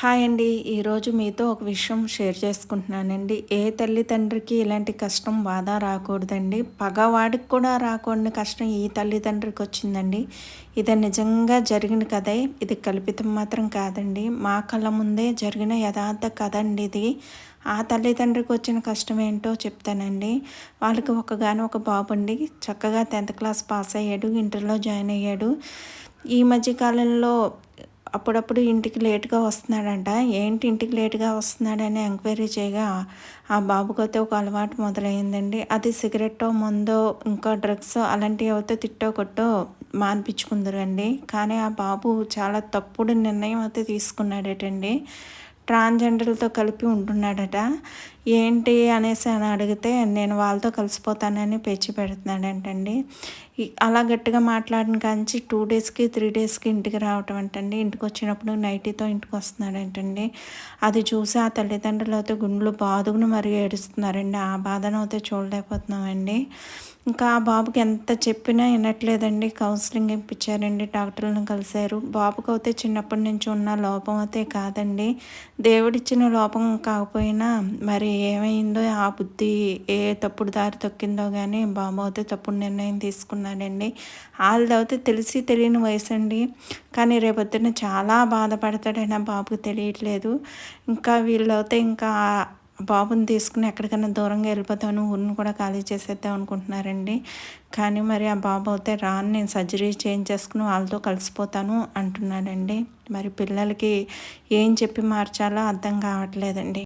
Hi అండి. ఈరోజు మీతో ఒక విషయం షేర్ చేసుకుంటున్నానండి. ఏ తల్లిదండ్రికి ఇలాంటి కష్టం బాధ రాకూడదండి? పగవాడికి కూడా రాకూడని కష్టం ఈ తల్లిదండ్రికి వచ్చిందండి. ఇది నిజంగా జరిగిన కథే. ఇది కల్పితం మాత్రం కాదండి. మా కళ్ళ ముందే జరిగిన యథార్థ కథ అండి ఇది. ఆ తల్లిదండ్రికి వచ్చిన కష్టం ఏంటో చెప్తానండి. వాళ్ళకి ఒకగానో ఒక బాబు అండి. చక్కగా టెన్త్ క్లాస్ పాస్ అయ్యాడు. ఇంటర్లో జాయిన్ అయ్యాడు. ఈ మధ్యకాలంలో అప్పుడప్పుడు ఇంటికి లేట్గా వస్తున్నాడంట. ఏంటి ఇంటికి లేట్గా వస్తున్నాడని ఎంక్వైరీ చేయగా ఆ బాబుకైతే అయితే ఒక అలవాటు మొదలైందండి. అది సిగరెట్టో ముందో ఇంకా డ్రగ్స్ అలాంటివి అయితే తిట్టో కొట్టో మాన్పించుకుందరండి. కానీ ఆ బాబు చాలా తప్పుడు నిర్ణయం అయితే తీసుకున్నాడటండి. ట్రాన్స్జెండర్లతో కలిపి ఉంటున్నాడట. ఏంటి అనేసి అని అడిగితే నేను వాళ్ళతో కలిసిపోతానని పెచ్చి పెడుతున్నాడంటండి. అలా గట్టిగా మాట్లాడిన కాంచి టూ డేస్కి త్రీ డేస్కి ఇంటికి రావటం అంటండి. ఇంటికి వచ్చినప్పుడు నైటీతో ఇంటికి వస్తున్నాడంటండి. అది చూసి ఆ తల్లిదండ్రులు అయితే గుండెలు బాదుగును మరి ఏడుస్తున్నారండి. ఆ బాధను అయితే చూడలేకపోతున్నామండి. ఇంకా ఆ బాబుకి ఎంత చెప్పినా వినట్లేదండి. కౌన్సిలింగ్ ఇప్పించారండి. డాక్టర్లను కలిశారు. బాబుకి అయితే చిన్నప్పటి నుంచి ఉన్న లోపం అయితే కాదండి. దేవుడిచ్చిన లోపం కాకపోయినా మరి ఏమైందో ఆ బుద్ధి ఏ తప్పుడు దారి తొక్కిందో కానీ బాబు అయితే తప్పుడు నిర్ణయం తీసుకున్నాడండి. వాళ్ళదైతే తెలిసి తెలియని వయసు అండి కానీ రేపొద్దున చాలా బాధపడతాడని ఆ బాబుకి తెలియట్లేదు. ఇంకా వీళ్ళైతే ఇంకా బాబుని తీసుకుని ఎక్కడికైనా దూరంగా వెళ్ళిపోతాను ఊరిని కూడా ఖాళీ చేసేద్దాం అనుకుంటున్నారండి. కానీ మరి ఆ బాబు అయితే రాను నేను సర్జరీ చేయించేసుకుని వాళ్ళతో కలిసిపోతాను అంటున్నాడండి. మరి పిల్లలకి ఏం చెప్పి మార్చాలో అర్థం కావట్లేదండి.